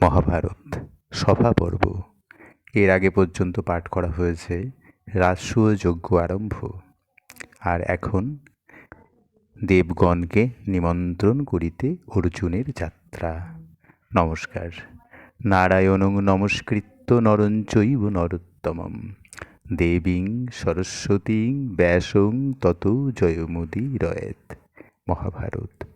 মহাভারত, সভা পর্ব। এর আগে পর্যন্ত পাঠ করা হয়েছে রাজসূয় যজ্ঞ আরম্ভ। আর এখন দেবগণকে নিমন্ত্রণ করিতে অর্জুনের যাত্রা। নমস্কার। নারায়ণং নমস্কৃত্য নরঞ্চৈব নরোত্তমম। দেবীং সরস্বতীং ব্যাসং তত জয়মুদি রয়েত মহাভারত।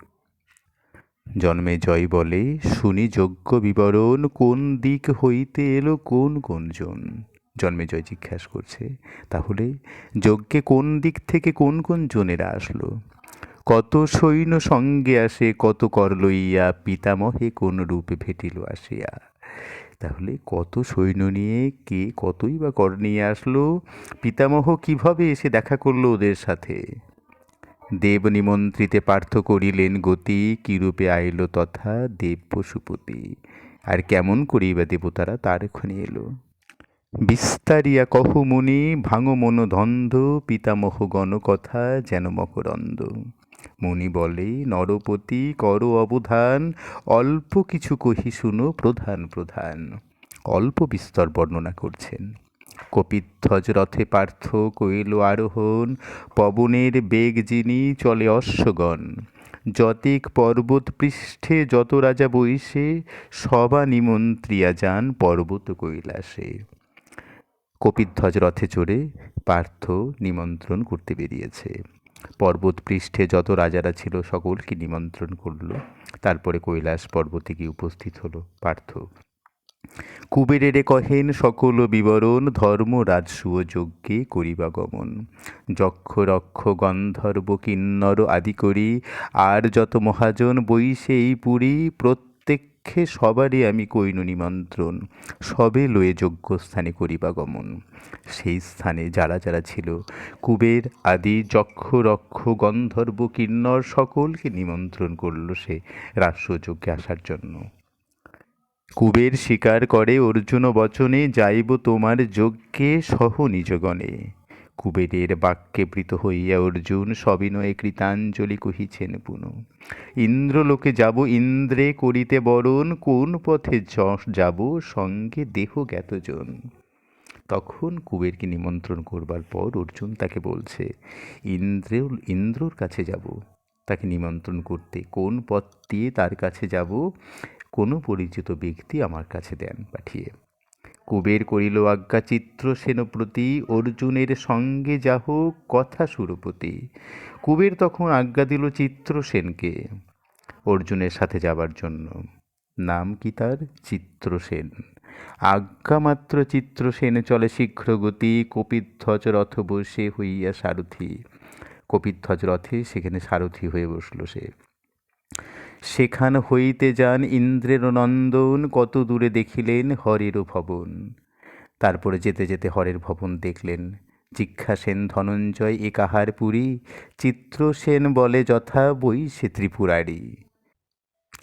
জন্মে জয় বলে, শুনি যজ্ঞ বিবরণ, কোন দিক হইতে এলো কোন কোন জন জন্মে জয় জিজ্ঞাসা করছে, তাহলে যজ্ঞে কোন দিক থেকে কোন কোন জনেরা আসলো? কত সৈন্য সঙ্গে আসে, কত কর লইয়া, পিতামহে কোন রূপে ভেটিল আসিয়া? তাহলে কত সৈন্য নিয়ে, কে কতই বা কর নিয়ে আসলো? পিতামহ কীভাবে এসে দেখা করল ওদের সাথে? দেব নিমন্ত্রিতে পার্থ করিলেন, গতি কিরূপে আইল তথা দেব পশুপতি? আর কেমন করিবা দেবতারা? তার ক্ষণে এলো। বিস্তারিয়া, কহ মুনি, ভাঙো মন ধন্ধ, পিতামহ গণ কথা যেন মকরন্দ। মুনি বলে, নরপতি, কর অবধান, অল্প কিছু কহি শুনো, প্রধান প্রধান। অল্প বিস্তর বর্ণনা করছেন। কপিধ্বজ রথে পার্থ কইল, আরোহণ, পবনের বেগ যিনি চলে অশ্বগণ। যতিক পর্বত পৃষ্ঠে যত রাজা বইসে, সবা নিমন্ত্রিয়া যান পর্বত কৈলাসে কপিধ্বজ রথে চড়ে পার্থ নিমন্ত্রণ করতে বেরিয়েছে। পর্বত পৃষ্ঠে যত রাজারা ছিল, সকলকে নিমন্ত্রণ করল। তারপরে কৈলাস পর্বতে গিয়ে উপস্থিত হলো পার্থ। কুবেরেরে কহেন, সকল বিবরণ, ধর্ম, রাজসূয়, যজ্ঞে করিবা গমন। যক্ষ, রক্ষ, গন্ধর্ব, কিন্নর আদি করি, আর যত মহাজন বইসে এই পুরী প্রত্যেক্ষে সবারই আমি কইনু নিমন্ত্রণ। সবে লয়ে যজ্ঞস্থানে করিবা গমন। সেই স্থানে যারা যারা ছিল, কুবের আদি, যক্ষ, রক্ষ, গন্ধর্ব, কিন্নর, সকলকে নিমন্ত্রণ করল সে রাষ্ট্রযজ্ঞে আসার জন্য। কুবের স্বীকার করে অর্জুন বচনে, যাইব তোমার যজ্ঞে সহ নিজগণে। কুবেরের বাক্যে প্রীত হইয়া অর্জুন সবিনয়ে কৃতাঞ্জলি কহিছেন, পুনঃ, ইন্দ্রলোকে যাব, ইন্দ্রে করিতে বরণ, কোন পথে যাব, সঙ্গে দেহ জ্ঞাতজন। তখন কুবেরকে নিমন্ত্রণ করবার পর অর্জুন তাকে বলছে, ইন্দ্র, ইন্দ্রর কাছে যাব। তাকে নিমন্ত্রণ করতে কোন পথ দিয়ে তার কাছে যাব কোনো পরিচিত ব্যক্তি আমার কাছে দেন পাঠিয়ে। কুবের করিল আজ্ঞা চিত্র সেনপ্রতি, অর্জুনের সঙ্গে যাহ কথা সুরপতি। কুবের তখন আজ্ঞা দিল চিত্রসেনকে অর্জুনের সাথে যাবার জন্য। নাম কি তার? চিত্রসেন আজ্ঞা মাত্র চিত্রসেন চলে শীঘ্র গতি কপিধ্বজ রথ বসে হইয়া সারথি। কপিধ্বজ রথে সেখানে সারথি হয়ে বসল সে। সেখান হইতে যান ইন্দ্রের নন্দন, কত দূরে দেখিলেন হরেরও ভবন। তারপরে যেতে যেতে হরের ভবন দেখলেন। জিজ্ঞাসেন, ধনঞ্জয়, এ কাহার পুরী? চিত্রসেন বলে যথা বই সে ত্রিপুরারি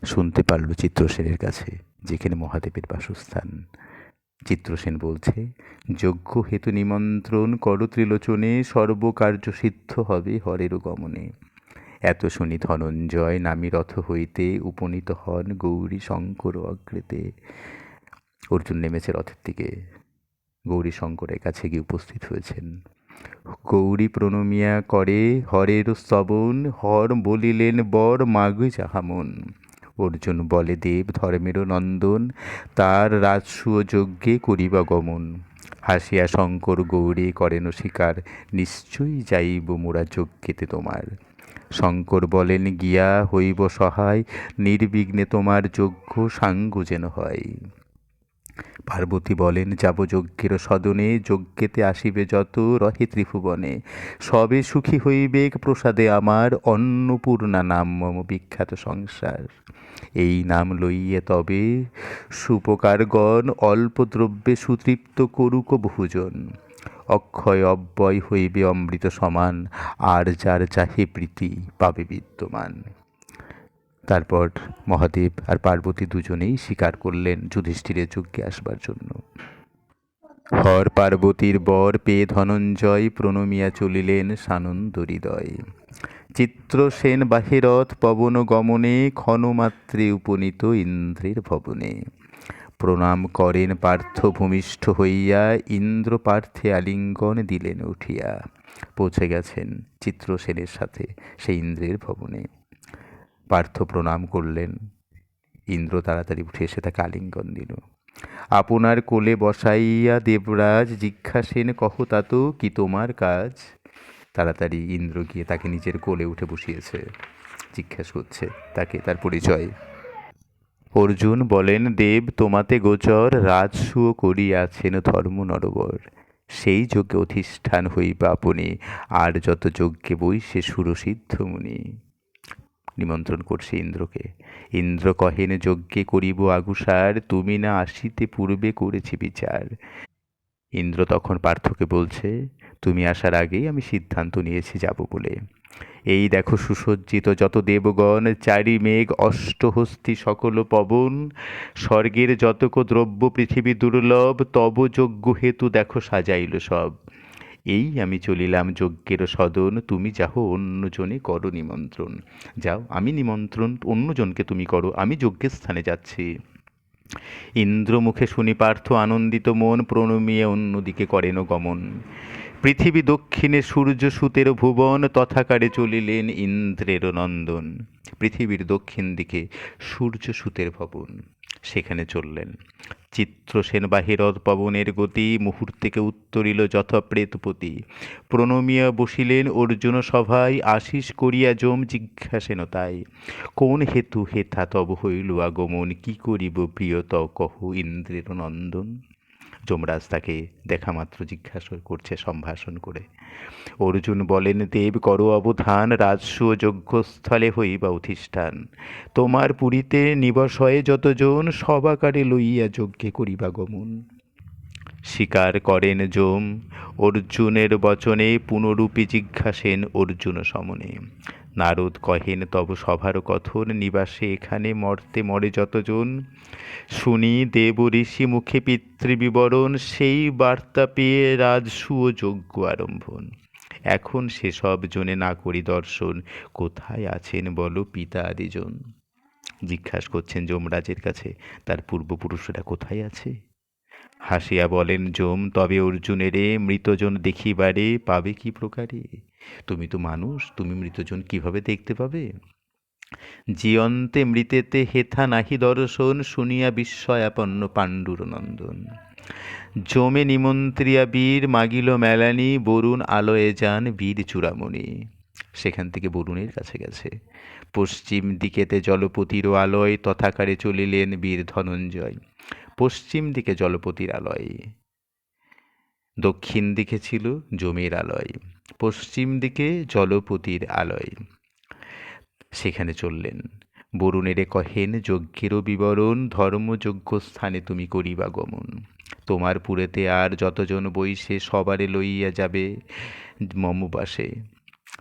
শুনতে পারল চিত্রসেনের কাছে, যেখানে মহাদেবের বাসস্থান। চিত্রসেন বলছে, যজ্ঞ হেতু নিমন্ত্রণ কর ত্রিলোচনে, সর্বকার্য সিদ্ধ হবে হরেরও গমনে। এত শুনি ধনঞ্জয় নামী রথ হইতে উপনীত হন গৌরী শঙ্কর অগ্রেতে। অর্জুন নেমেছে রথের দিকে। গৌরী শঙ্করের কাছে গিয়ে উপস্থিত হয়েছেন। গৌরী প্রণমিয়া করে, হরের স্তবন হর বলিলেন বর মাগ যাহামন। অর্জুন বলে, দেব ধর্মের নন্দন, তার রাজসূয় যজ্ঞে করিবা গমন। হাসিয়া শঙ্কর, গৌরী করেন স্বীকার নিশ্চয়ই যাইব মোরা যজ্ঞেতে তোমার। শঙ্কর বলেন, গিয়া হইব সহায়, নির্বিঘ্নে তোমার যজ্ঞ সাঙ্গ যেন হয়। পার্বতী বলেন, যাব যজ্ঞের সদনে, যজ্ঞেতে আসিবে যত রহে ত্রিভুবনে। সবে সুখী হইবে প্রসাদে আমার অন্নপূর্ণা নাম মম বিখ্যাত সংসার। এই নাম লইয়ে তবে সুপকারগণ অল্প দ্রব্যে সুতৃপ্ত করুক বহুজন। অক্ষয় অব্যয় হইবে অমৃত সমান, আর যার চাহে প্রীতি পাবে বিদ্যমান। তারপর মহাদেব আর পার্বতী দুজনেই স্বীকার করলেন যুধিষ্ঠিরের যজ্ঞে আসবার জন্য। হর পার্বতীর বর পেয়ে ধনঞ্জয় প্রণমিয়া চলিলেন সানন্দ হৃদয়। চিত্রসেন বাহিরথ, পবন গমনে, ক্ষণমাত্রে উপনীত ইন্দ্রের ভবনে। প্রণাম করেন পার্থ ভূমিষ্ঠ হইয়া ইন্দ্র পার্থে আলিঙ্গন দিলেন উঠিয়া। পৌঁছে গেছেন চিত্রসেনের সাথে সেই ইন্দ্রের ভবনে। পার্থ প্রণাম করলেন। ইন্দ্র তাড়াতাড়ি উঠে এসে তাকে আলিঙ্গন দিল। আপনার কোলে বসাইয়া দেবরাজ জিজ্ঞাসেন, কহ তাত কি তোমার কাজ? তাড়াতাড়ি ইন্দ্র গিয়ে তাকে নিজের কোলে উঠে বসিয়েছে। জিজ্ঞাসা করছে, তাকে তার পরিচয়? অর্জুন বলেন, দেব তোমাতে গোচর রাজসুয় করিয়াছেন ধর্ম নরবর। সেই যজ্ঞে অধিষ্ঠান হইবা আপনি আর যত যজ্ঞে বই সে সুরসিদ্ধ মুনি। নিমন্ত্রণ করছে ইন্দ্রকে। ইন্দ্র কহেন, যজ্ঞে করিব আগুসার, তুমি না আসিতে পূর্বে করেছি বিচার। ইন্দ্র তখন পার্থকে বলছে, তুমি আসার আগেই আমি সিদ্ধান্ত নিয়েছি যাব বলে। এই দেখো সুসজ্জিত যত দেবগণ, চারি মেঘ, অষ্টহস্তি সকল পবন, স্বর্গের যতক দ্রব্য পৃথিবী দুর্লভ, তব যজ্ঞ হেতু দেখো সাজাইল সব। এই আমি চলিলাম যজ্ঞের সদন, তুমি যাহো অন্যজনে করো নিমন্ত্রণ। যাও, আমি নিমন্ত্রণ অন্যজনকে তুমি করো, আমি যজ্ঞের স্থানে যাচ্ছি। ইন্দ্রমুখে শুনি পার্থ আনন্দিত মন, প্রণমিয়ে অন্যদিকে করেন গমন। পৃথিবী দক্ষিণে সূর্য সুতের ভুবন তথাকারে চলিলেন ইন্দ্রের নন্দন। পৃথিবীর দক্ষিণ দিকে সূর্য সুতের ভবন, সেখানে চললেন। চিত্রসেন বাহিরথ পবনের গতি, মুহূর্তেকে উত্তরিল যথপ্রেতপতি। প্রণমিয়া বসিলেন অর্জুন সভায়, আশিস করিয়া যম জিজ্ঞাসেন তাই। কোন হেতু হেথা তব হইল আগমন, কি করিব প্রিয়ত কহ ইন্দ্রের নন্দন? যমরাজ তাকে দেখা মাত্র জিজ্ঞাসা করছে, সম্ভাষণ করে। অর্জুন বলেন, দেব করো অবধান রাজস্ব যজ্ঞস্থলে হইবা অধিষ্ঠান। তোমার পুরীতে নিবসয়ে যতজন, সবাকারে লইয়া যজ্ঞে করিবা গমন। স্বীকার করেন যম। অর্জুনের বচনে পুনরূপী জিজ্ঞাসেন অর্জুন সমনে। নারদ কহেন, তব সভার কথন নিবাসে এখানে মর্তে মরে যতজন। শুনি দেব ঋষি মুখে পিতৃবিবরণ, সেই বার্তা পেয়ে রাজসুয় যজ্ঞ আরম্ভন। এখন সেসব জনে না করি দর্শন, কোথায় আছেন বলো পিতা আদিজন জিজ্ঞাসা করছেন যমরাজের কাছে, তার পূর্বপুরুষরা কোথায় আছে? হাসিয়া বলেন, যম, তবে অর্জুনেরে মৃতজন দেখিবারে পাবে কি প্রকারে? তুমি তো মানুষ, তুমি মৃতজন কীভাবে দেখতে পাবে? জিয়ন্তে মৃতেতে হেথা নাহি দর্শন, শুনিয়া বিস্ময়াপন্ন পাণ্ডুর নন্দন। জমে নিমন্ত্রিয়া বীর মাগিল মেলানি, বরুণ আলয়ে যান বীর চূড়ামণি। সেখান থেকে বরুণের কাছে গেছে। পশ্চিম দিকেতে জলপতির আলয়, তথাকারে চলিলেন বীর ধনঞ্জয়। পশ্চিম দিকে জলপতির আলয়। দক্ষিণ দিকে ছিল জমির আলয়। পশ্চিম দিকে জলপতির আলয়। সেখানে চললেন। বরুণেরে কহেন, যজ্ঞেরও বিবরণ, ধর্মযজ্ঞ স্থানে তুমি করিবা গমন। তোমার পুরেতে আর যতজন বইসে সবারে লইয়া যাবে মমবাসে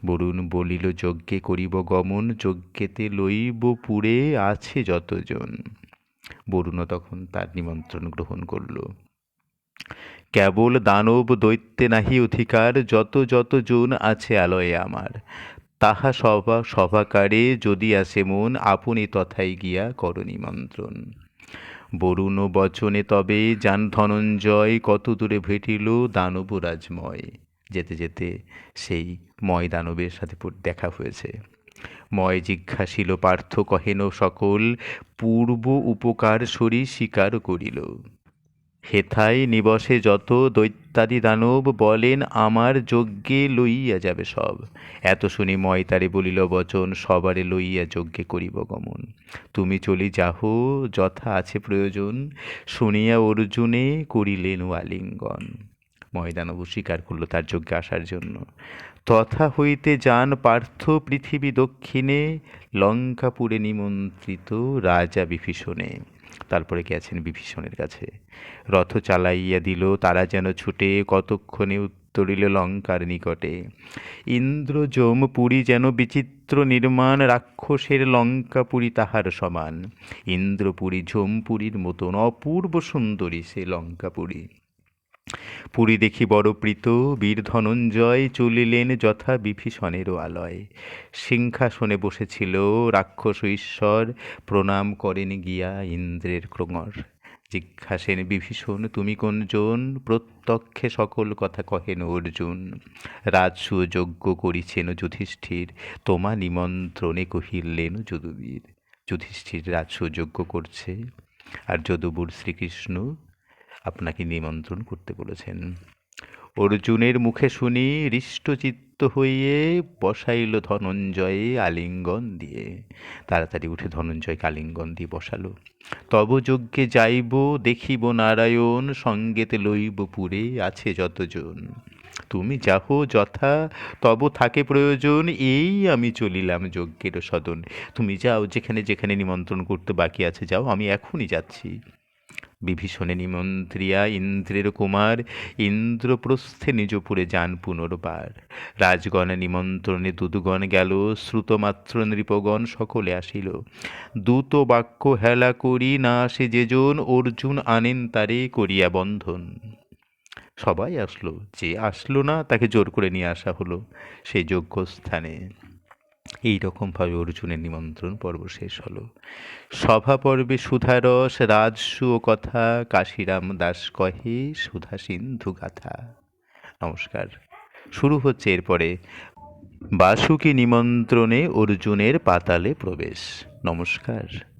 বরুণ বলিল, যজ্ঞে করিব গমন, যজ্ঞেতে লইব পুরে আছে যতজন বরুণও তখন তার নিমন্ত্রণ গ্রহণ করল। কেবল দানব দৈত্যে নাহি অধিকার, যত যত জন আছে আলয়ে আমার। তাহা সভা, সভাকারে যদি আসে মন, আপনি তথায় গিয়া কর নিমন্ত্রণ বরুণ বচনে তবে যান ধনঞ্জয়, কত দূরে ভেটিল দানব রাজময়। যেতে যেতে সেই ময় দানবের সাথে দেখা হয়েছে। ময় জিজ্ঞাসিল, পার্থ কহেন সকল, পূর্ব উপকার সরি স্বীকার করিল। হেথায় নিবসে যত দৈত্যাদি দানব বলেন, আমার যজ্ঞে লইয়া যাবে সব। এত শুনি ময়তারে বলিল, বচন, সবারে লইয়া যজ্ঞে করিব গমন। তুমি চলি যাহ, যথা আছে প্রয়োজন, শুনিয়া অর্জুনে করিলেন আলিঙ্গন। ময়দানব স্বীকার করল তার যজ্ঞে আসার জন্য। তথা হইতে যান পার্থ পৃথিবী দক্ষিণে, লঙ্কাপুরে নিমন্ত্রিত রাজা বিভীষণে। তারপরে গেছেন বিভীষণের কাছে। রথ চালাইয়া দিল, তারা যেন ছুটে কতক্ষণে উত্তরিল লঙ্কার নিকটে। ইন্দ্র যম পুরী যেন বিচিত্র নির্মাণ রাক্ষসের লঙ্কাপুরী তাহার সমান। ইন্দ্রপুরী ঝোমপুরীর মতন অপূর্ব সুন্দরী সে লঙ্কাপুরী। পুরী দেখি বড় প্রীত বীর ধনঞ্জয় চলিলেন যথা বিভীষণেরও আলয়। সিংহাসনে বসেছিল রাক্ষস ঈশ্বর, প্রণাম করেন গিয়া ইন্দ্রের ক্রঙর। জিজ্ঞাসেন, বিভীষণ, তুমি কোনজন? প্রত্যক্ষে সকল কথা কহেন অর্জুন। রাজসূয় যজ্ঞ করিছেন যুধিষ্ঠির, তোমা নিমন্ত্রণে কহিলেন যদুবীর। যুধিষ্ঠির রাজসূয় যজ্ঞ করছে। আর যদুবুর শ্রীকৃষ্ণ আপনাকে নিমন্ত্রণ করতে বলেছেন। অর্জুনের মুখে শুনি হৃষ্টচিত্ত হইয়ে বসাইল ধনঞ্জয়ে আলিঙ্গন দিয়ে। তাড়াতাড়ি উঠে ধনঞ্জয়কে আলিঙ্গন দিয়ে বসালো। তব যজ্ঞে যাইব, দেখিব নারায়ণ, সঙ্গেতে লইব পুরে, আছে যতজন। তুমি যাহ যথা, তব থাকে প্রয়োজন, এই আমি চলিলাম যজ্ঞের সদন। তুমি যাও যেখানে যেখানে নিমন্ত্রণ করতে বাকি আছে, যাও, আমি এখনই যাচ্ছি। বিভীষণে নিমন্ত্রিয়া ইন্দ্রের কুমার, ইন্দ্রপ্রস্থে নিজপুরে যান পুনর্বার। রাজগণে নিমন্ত্রণে দুদুগণ গেল, শ্রুতমাত্র নৃপগণ সকলে আসিল। দূত বাক্য হেলা করি না আসে যেজন অর্জুন আনেন তারে করিয়া বন্ধন। সবাই আসলো, যে আসলো না তাকে জোর করে নিয়ে আসা হলো। সেই যজ্ঞস্থানে এই রকমভাবে অর্জুনের নিমন্ত্রণ পর্ব শেষ হলো। সভা পর্বে সুধারস রাজসু ও কথা, কাশিরাম দাস কহে, সুধা সিন্ধু গাথা। নমস্কার। শুরু হচ্ছে এরপরে বাসুকি নিমন্ত্রণে অর্জুনের পাতালে প্রবেশ। নমস্কার।